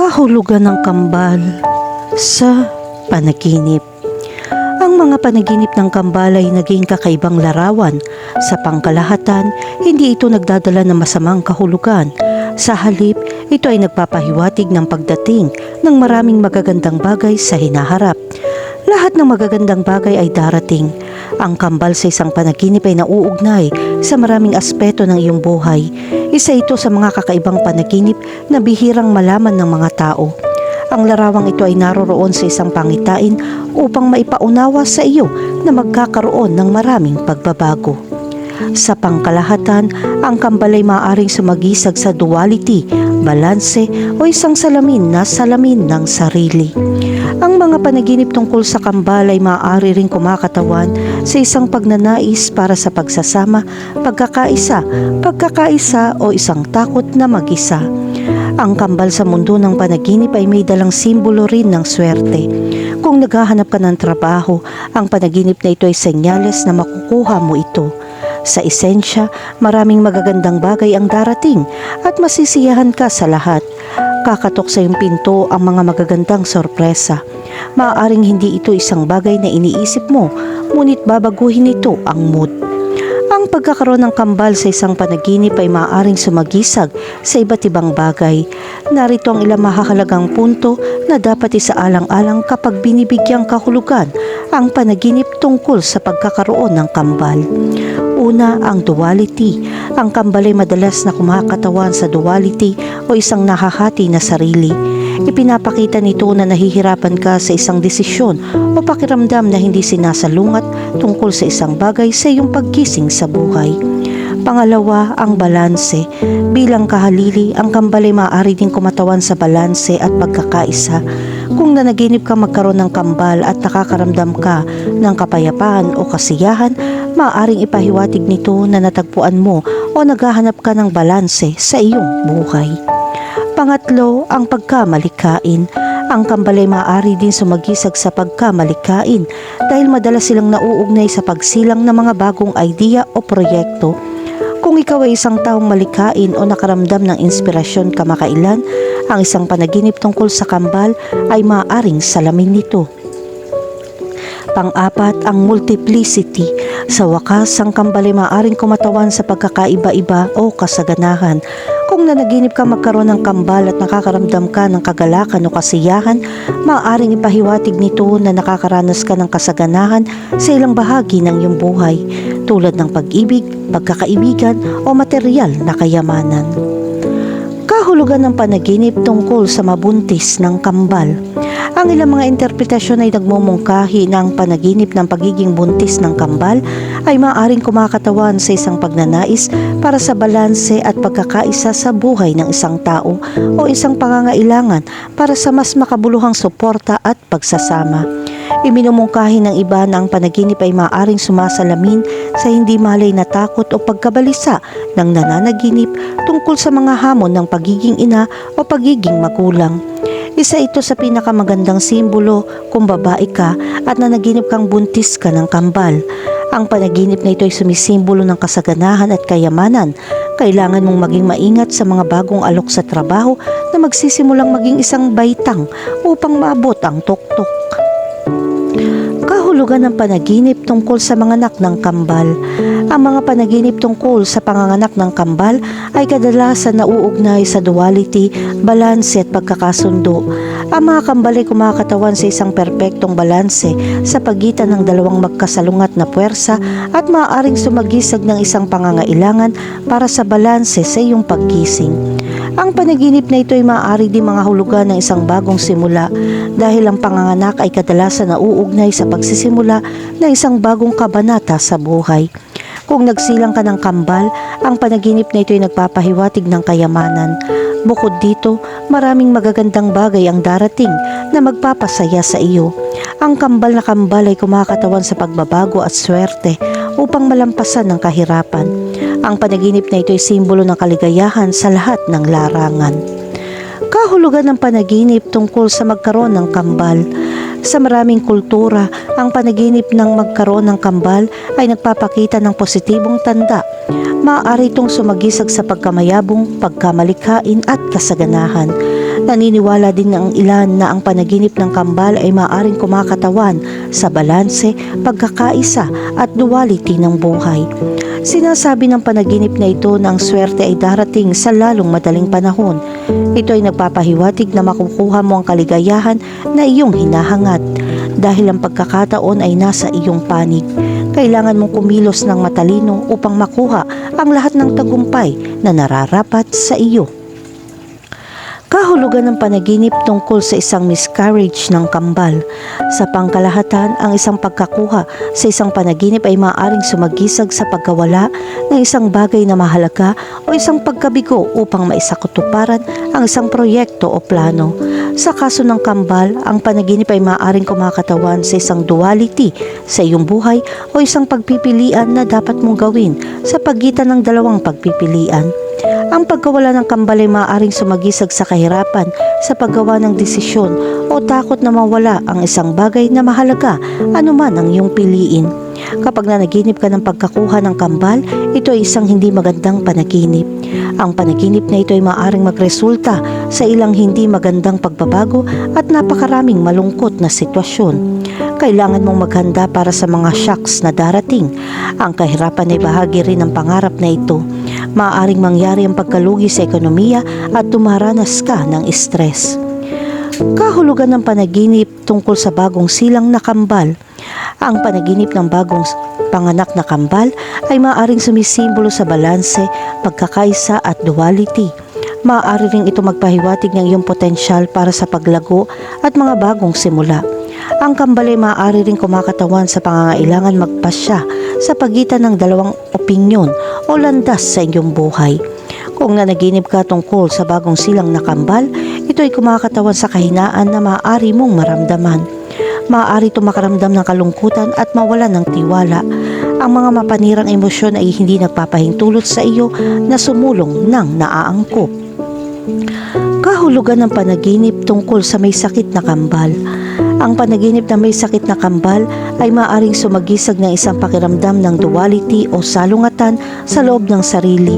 kahulugan ng kambal sa panaginip. Ang mga panaginip ng kambal ay naging kakaibang larawan. Sa pangkalahatan, hindi ito nagdadala ng masamang kahulugan. Sa halip, ito ay nagpapahiwatig ng pagdating ng maraming magagandang bagay sa hinaharap. Lahat ng magagandang bagay ay darating. Ang kambal sa isang panaginip ay nauugnay sa maraming aspeto ng iyong buhay. Isa ito sa mga kakaibang panaginip na bihirang malaman ng mga tao. Ang larawang ito ay naroroon sa isang pangitain upang maipaunawa sa iyo na magkakaroon ng maraming pagbabago. Sa pangkalahatan, ang kambal ay maaaring sumagisag sa duality, balanse o isang salamin na salamin ng sarili. Ang mga panaginip tungkol sa kambal ay maaari ring kumakatawan sa isang pagnanais para sa pagsasama, pagkakaisa, pagkakaisa o isang takot na mag-isa. Ang kambal sa mundo ng panaginip ay may dalang simbolo rin ng swerte. Kung naghahanap ka ng trabaho, ang panaginip na ito ay senyales na makukuha mo ito. Sa esensya, maraming magagandang bagay ang darating at masisiyahan ka sa lahat. Kakatok sa iyong pinto ang mga magagandang sorpresa. Maaaring hindi ito isang bagay na iniisip mo, ngunit babaguhin ito ang mood. Ang pagkakaroon ng kambal sa isang panaginip ay maaaring sumagisag sa iba't ibang bagay. Narito ang ilang mahahalagang punto na dapat isaalang-alang kapag binibigyang kahulugan ang panaginip tungkol sa pagkakaroon ng kambal. Una, ang duality. Ang kambal ay madalas na kumakatawan sa duality o isang nahahati na sarili. Ipinapakita nito na nahihirapan ka sa isang desisyon o pakiramdam na hindi sinasalungat tungkol sa isang bagay sa iyong pagkising sa buhay. Pangalawa, ang balanse. Bilang kahalili, ang kambal ay maaari din kumatawan sa balanse at pagkakaisa. Kung nanaginip ka magkaroon ng kambal at nakakaramdam ka ng kapayapaan o kasiyahan, maaaring ipahiwatig nito na natagpuan mo o naghahanap ka ng balanse sa iyong buhay. Pangatlo, ang pagkamalikain. Ang kambal ay maaari din sumagisag sa pagkamalikain dahil madalas silang nauugnay sa pagsilang ng mga bagong idea o proyekto. Kung ikaw ay isang taong malikain o nakaramdam ng inspirasyon kamakailan, ang isang panaginip tungkol sa kambal ay maaaring salamin nito. Pang-apat, ang multiplicity. Sa wakas, ang kambal ay maaaring kumatawan sa pagkakaiba-iba o kasaganahan. Kung nanaginip ka magkaroon ng kambal at nakakaramdam ka ng kagalakan o kasiyahan, maaaring ipahiwatig nito na nakakaranas ka ng kasaganahan sa ilang bahagi ng iyong buhay, tulad ng pag-ibig, pagkakaibigan o material na kayamanan. Kahulugan ng panaginip tungkol sa mabuntis ng kambal. Ang ilang mga interpretasyon ay nagmumungkahi na ang panaginip ng pagiging buntis ng kambal ay maaaring kumakatawan sa isang pagnanais para sa balanse at pagkakaisa sa buhay ng isang tao o isang pangangailangan para sa mas makabuluhang suporta at pagsasama. Iminumungkahi ng iba na ang panaginip ay maaaring sumasalamin sa hindi malay na takot o pagkabalisa ng nananaginip tungkol sa mga hamon ng pagiging ina o pagiging magulang. Isa ito sa pinakamagandang simbolo kung babae ka at nanaginip kang buntis ka ng kambal. Ang panaginip na ito ay sumisimbolo ng kasaganahan at kayamanan. Kailangan mong maging maingat sa mga bagong alok sa trabaho na magsisimulang maging isang baitang upang maabot ang tuktok kahulugan ng panaginip tungkol sa mga anak ng kambal. Ang mga panaginip tungkol sa panganganak ng kambal ay kadalasan nauugnay sa duality, balanse at pagkakasundo. Ang mga kambal ay kumakatawan sa isang perpektong balanse sa pagitan ng dalawang magkasalungat na puwersa at maaaring sumagisag ng isang pangangailangan para sa balanse sa iyong pagkising. Ang panaginip na ito ay maaari din mga hulugan ng isang bagong simula dahil ang panganganak ay kadalasan nauugnay sa pagsisimula ng isang bagong kabanata sa buhay. Kung nagsilang ka ng kambal, ang panaginip na ito ay nagpapahiwatig ng kayamanan. Bukod dito, maraming magagandang bagay ang darating na magpapasaya sa iyo. Ang kambal na kambal ay kumakatawan sa pagbabago at swerte upang malampasan ng kahirapan. Ang panaginip na ito ay simbolo ng kaligayahan sa lahat ng larangan. Kahulugan ng panaginip tungkol sa magkaroon ng kambal. Sa maraming kultura, ang panaginip ng magkaroon ng kambal ay nagpapakita ng positibong tanda. Maaari itong sumagisag sa pagkamayabong, pagkamalikain at kasaganahan. Naniniwala din ng ilan na ang panaginip ng kambal ay maaring kumakatawan sa balanse, pagkakaisa at duality ng buhay. Sinasabi ng panaginip na ito na ang swerte ay darating sa lalong madaling panahon. Ito ay nagpapahiwatig na makukuha mo ang kaligayahan na iyong hinahangat dahil ang pagkakataon ay nasa iyong panig. Kailangan mong kumilos ng matalino upang makuha ang lahat ng tagumpay na nararapat sa iyo. Kahulugan ng panaginip tungkol sa isang miscarriage ng kambal. Sa pangkalahatan, ang isang pagkakuha sa isang panaginip ay maaaring sumagisag sa pagkawala ng isang bagay na mahalaga o isang pagkabigo upang maisakutuparan ang isang proyekto o plano. Sa kaso ng kambal, ang panaginip ay maaaring kumakatawan sa isang duality sa iyong buhay o isang pagpipilian na dapat mong gawin sa pagitan ng dalawang pagpipilian. Ang pagkawala ng kambal ay maaaring sumagisag sa kahirapan sa paggawa ng desisyon o takot na mawala ang isang bagay na mahalaga anuman ang iyong piliin. Kapag nanaginip ka ng pagkakuha ng kambal, ito ay isang hindi magandang panaginip. Ang panaginip na ito ay maaaring magresulta sa ilang hindi magandang pagbabago at napakaraming malungkot na sitwasyon. Kailangan mong maghanda para sa mga shocks na darating. Ang kahirapan ay bahagi rin ng pangarap na ito. Maaaring mangyari ang pagkalugi sa ekonomiya at dumaranas ka ng stress. Kahulugan ng panaginip tungkol sa bagong silang na kambal. Ang panaginip ng bagong panganak na kambal ay maaaring sumisimbolo sa balanse, pagkakaisa at duality. Maaari ring ito magpahiwatig ng iyong potensyal para sa paglago at mga bagong simula. Ang kambal ay maaari ring kumakatawan sa pangangailangan magpasya sa pagitan ng dalawang opinyon o landas sa iyong buhay. Kung nanaginip ka tungkol sa bagong silang na kambal, ito ay kumakatawan sa kahinaan na maaari mong maramdaman. Maaari ito makaramdam ng kalungkutan at mawala ng tiwala. Ang mga mapanirang emosyon ay hindi nagpapahintulot sa iyo na sumulong ng naaangkop. Kahulugan ng panaginip tungkol sa may sakit na kambal. Ang panaginip na may sakit na kambal ay maaaring sumagisag ng isang pakiramdam ng duality o salungatan sa loob ng sarili.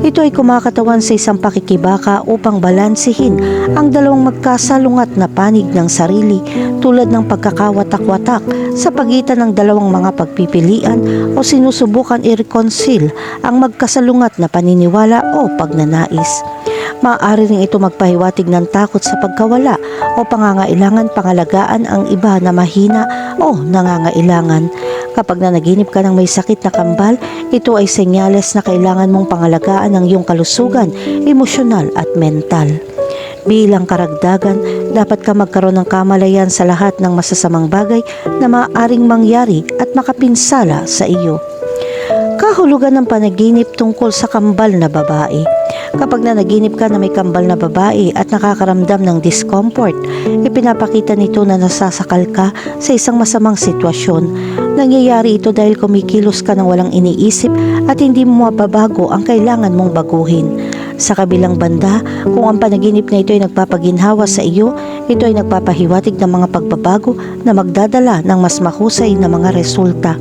Ito ay kumakatawan sa isang pakikibaka upang balansehin ang dalawang magkasalungat na panig ng sarili tulad ng pagkakawatak-watak sa pagitan ng dalawang mga pagpipilian o sinusubukan i-reconcile ang magkasalungat na paniniwala o pagnanais. Maaari rin ito magpahiwatig ng takot sa pagkawala o pangangailangan pangalagaan ang iba na mahina o nangangailangan. Kapag nanaginip ka ng may sakit na kambal, ito ay senyales na kailangan mong pangalagaan ang iyong kalusugan, emosyonal at mental. Bilang karagdagan, dapat ka magkaroon ng kamalayan sa lahat ng masasamang bagay na maaaring mangyari at makapinsala sa iyo. Kahulugan ng panaginip tungkol sa kambal na babae. Kapag nanaginip ka na may kambal na babae at nakakaramdam ng discomfort, ipinapakita nito na nasasakal ka sa isang masamang sitwasyon. Nangyayari ito dahil kumikilos ka ng walang iniisip at hindi mo mababago ang kailangan mong baguhin. Sa kabilang banda, kung ang panaginip na ito ay nagpapaginhawa sa iyo, ito ay nagpapahiwatig ng mga pagbabago na magdadala ng mas mahusay na mga resulta.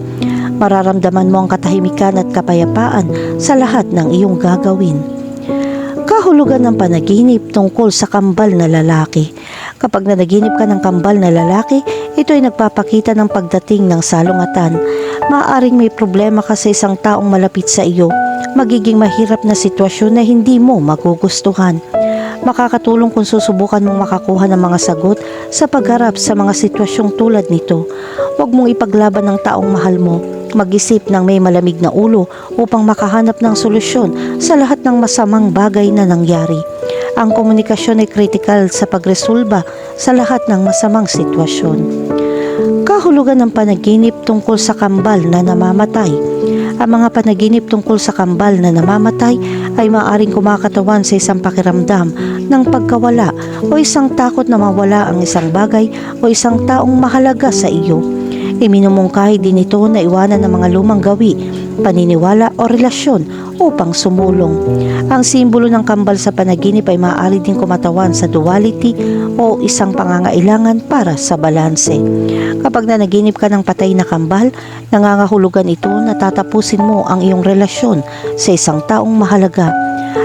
Mararamdaman mo ang katahimikan at kapayapaan sa lahat ng iyong gagawin. Kahulugan ng panaginip tungkol sa kambal na lalaki. Kapag nanaginip ka ng kambal na lalaki, ito ay nagpapakita ng pagdating ng salungatan. Maaring may problema ka sa isang taong malapit sa iyo. Magiging mahirap na sitwasyon na hindi mo magugustuhan. Makakatulong kung susubukan mong makakuha ng mga sagot sa pagharap sa mga sitwasyong tulad nito. Huwag mong ipaglaban ng taong mahal mo mag-isip ng may malamig na ulo upang makahanap ng solusyon sa lahat ng masamang bagay na nangyari. Ang komunikasyon ay kritikal sa pagresolba sa lahat ng masamang sitwasyon. Kahulugan ng panaginip tungkol sa kambal na namamatay. Ang mga panaginip tungkol sa kambal na namamatay ay maaaring kumakatawan sa isang pakiramdam ng pagkawala o isang takot na mawala ang isang bagay o isang taong mahalaga sa iyo. Iminumungkahi din ito na iwanan ng mga lumang gawi, paniniwala o relasyon upang sumulong. Ang simbolo ng kambal sa panaginip ay maaari din kumatawan sa duality o isang pangangailangan para sa balanse. Kapag nanaginip ka ng patay na kambal, nangangahulugan ito na tatapusin mo ang iyong relasyon sa isang taong mahalaga.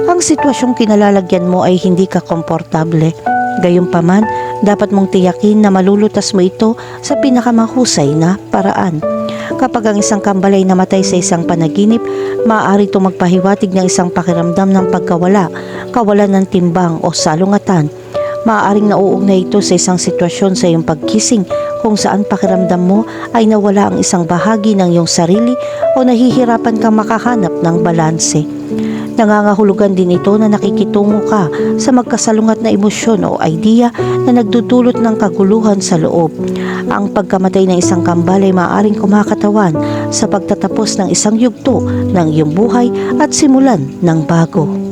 Ang sitwasyong kinalalagyan mo ay hindi ka komportable Gayunpaman, dapat mong tiyakin na malulutas mo ito sa pinakamahusay na paraan. Kapag ang isang kambal ay namatay sa isang panaginip, maaari ito magpahiwatig ng isang pakiramdam ng pagkawala, kawalan ng timbang o salungatan. Maaaring nauugnay ito sa isang sitwasyon sa iyong pagkising kung saan pakiramdam mo ay nawala ang isang bahagi ng iyong sarili o nahihirapan kang makahanap ng balanse. Nangangahulugan din ito na nakikitungo ka sa magkasalungat na emosyon o idea na nagdudulot ng kaguluhan sa loob. Ang pagkamatay ng isang kambal ay maaaring kumakatawan sa pagtatapos ng isang yugto ng iyong buhay at simulan ng bago.